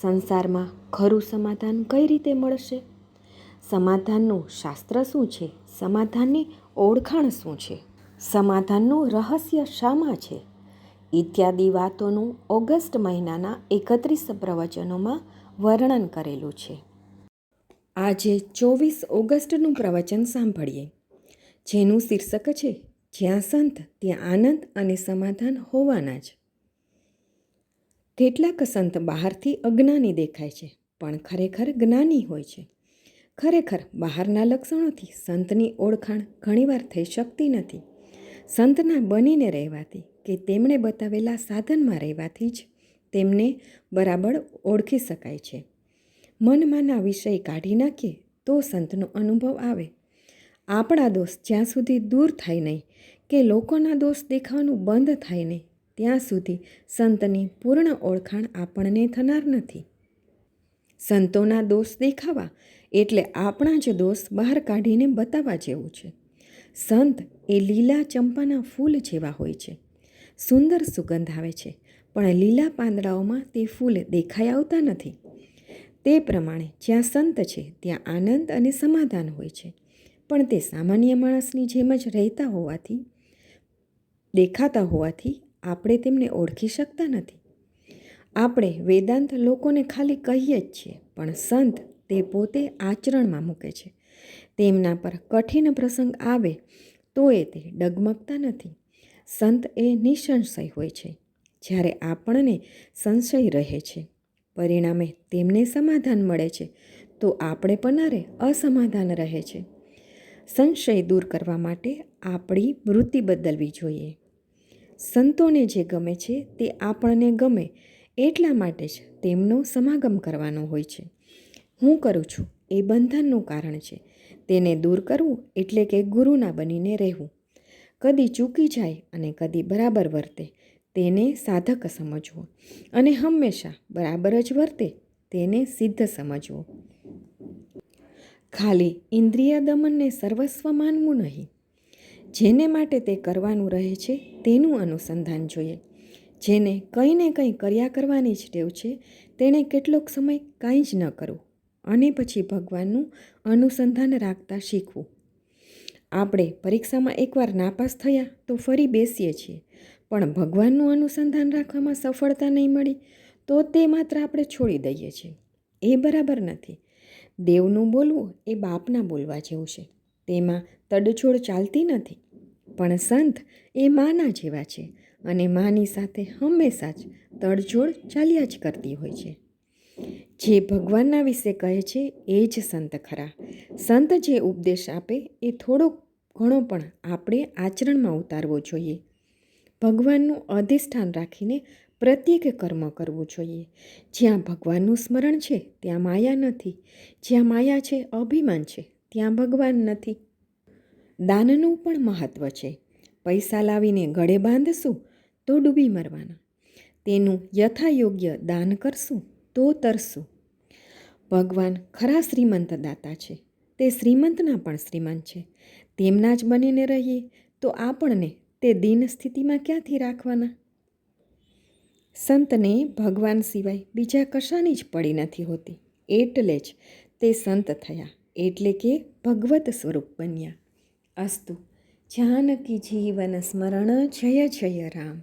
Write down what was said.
સંસારમાં ખરું સમાધાન કઈ રીતે મળશે? સમાધાનનું શાસ્ત્ર શું છે? સમાધાનની ઓળખાણ શું છે? સમાધાનનું રહસ્ય શામાં છે? ઇત્યાદિ વાતોનું ઓગસ્ટ મહિનાના એકત્રીસ પ્રવચનોમાં વર્ણન કરેલું છે. આજે ચોવીસ ઓગસ્ટનું પ્રવચન સાંભળીએ. જેનું શીર્ષક છે જ્યાં સંત, ત્યાં આનંદ અને સમાધાન હોવાના જ. કેટલાક સંત બહારથી અજ્ઞાની દેખાય છે, પણ ખરેખર જ્ઞાની હોય છે. ખરેખર, બહારના લક્ષણોથી સંતની ઓળખાણ ઘણીવાર થઈ શકતી નથી. સંતના બનીને રહેવાથી કે તેમણે બતાવેલા સાધનમાં રહેવાથી જ તેમને બરાબર ઓળખી શકાય છે. મનમાંના વિષય કાઢી નાખીએ તો સંતનો અનુભવ આવે. આપણા દોષ જ્યાં સુધી દૂર થાય નહીં કે લોકોના દોષ દેખાવાનું બંધ થાય નહીં. ત્યાં સુધી સંતની પૂર્ણ ઓળખાણ આપણને થનાર નથી. સંતોના દોષ દેખાવા એટલે આપણા જ દોષ બહાર કાઢીને બતાવવા જેવું છે. સંત એ લીલા ચંપાના ફૂલ જેવા હોય છે. સુંદર સુગંધ આવે છે, પણ લીલા પાંદડાઓમાં તે ફૂલ દેખાઈ આવતા નથી. તે પ્રમાણે જ્યાં સંત છે, ત્યાં આનંદ અને સમાધાન હોય છે. પણ તે સામાન્ય માણસની જેમ જ રહેતા હોવાથી, દેખાતા હોવાથી આપણે તેમને ઓળખી શકતા નથી. આપણે વેદાંત લોકોને ખાલી કહીએ જ છીએ, પણ સંત તે પોતે આચરણમાં મૂકે છે. તેમના પર કઠિન પ્રસંગ આવે તો એ તે ડગમગતા નથી. સંત એ નિસંશય હોય છે. જ્યારે આપણને સંશય રહે છે, પરિણામે તેમને સમાધાન મળે છે, તો આપણે પનારે અસમાધાન રહે છે. સંશય દૂર કરવા માટે આપણી વૃત્તિ બદલવી જોઈએ. સંતોને જે ગમે છે તે આપણને ગમે એટલા માટે જ તેમનો સમાગમ કરવાનો હોય છે. હું કરું છું એ બંધનનું કારણ છે. તેને દૂર કરવું એટલે કે ગુરુના બનીને રહેવું. કદી ચૂકી જાય અને કદી બરાબર વર્તે તેને સાધક સમજવો અને હંમેશા બરાબર જ વર્તે તેને સિદ્ધ સમજવો. ખાલી ઇન્દ્રિય દમનને સર્વસ્વ માનવું નહીં. જેને માટે તે કરવાનું રહે છે તેનું અનુસંધાન જોઈએ. જેને કંઈ ને કંઈ કર્યા કરવાની જ ટેવ છે, તેણે કેટલોક સમય કાંઈ જ ન કરવું અને પછી ભગવાનનું અનુસંધાન રાખતા શીખવું. આપણે પરીક્ષામાં એકવાર નાપાસ થયા તો ફરી બેસીએ છીએ, પણ ભગવાનનું અનુસંધાન રાખવામાં સફળતા નહીં મળી, તો તે માત્ર આપણે છોડી દઈએ છીએ. એ બરાબર નથી. દેવનું બોલવું એ બાપના બોલવા જેવું છે. તેમાં તડછોડ ચાલતી નથી, પણ સંત એ માના જેવા છે અને માની સાથે હંમેશા જ તડજોડ ચાલ્યા જ કરતી હોય છે. જે ભગવાનના વિશે કહે છે એ જ સંત ખરા. સંત જે ઉપદેશ આપે એ થોડો ઘણો પણ આપણે આચરણમાં ઉતારવો જોઈએ. ભગવાનનું અધિષ્ઠાન રાખીને પ્રત્યેક કર્મ કરવું જોઈએ. જ્યાં ભગવાનનું સ્મરણ છે, ત્યાં માયા નથી. જ્યાં માયા છે, અભિમાન છે. ત્યાં ભગવાન નથી. દાનનું પણ મહત્ત્વ છે. પૈસા લાવીને ગળે બાંધશું તો ડૂબી મરવાના. તેનું યથાયોગ્ય દાન કરશું તો તરશું. ભગવાન ખરા શ્રીમંત દાતા છે. તે શ્રીમંતના પણ શ્રીમંત છે. તેમના જ બનીને રહીએ તો આપણને તે દિન સ્થિતિમાં ક્યાંથી રાખવાના? સંતને ભગવાન સિવાય બીજા કશાની જ પડી નથી હોતી. એટલે જ તે સંત થયા. એટલે કે ભગવત સ્વરૂપ બન્યા. અસ્તુ જાનકી જીવન સ્મરણ જય જય રામ.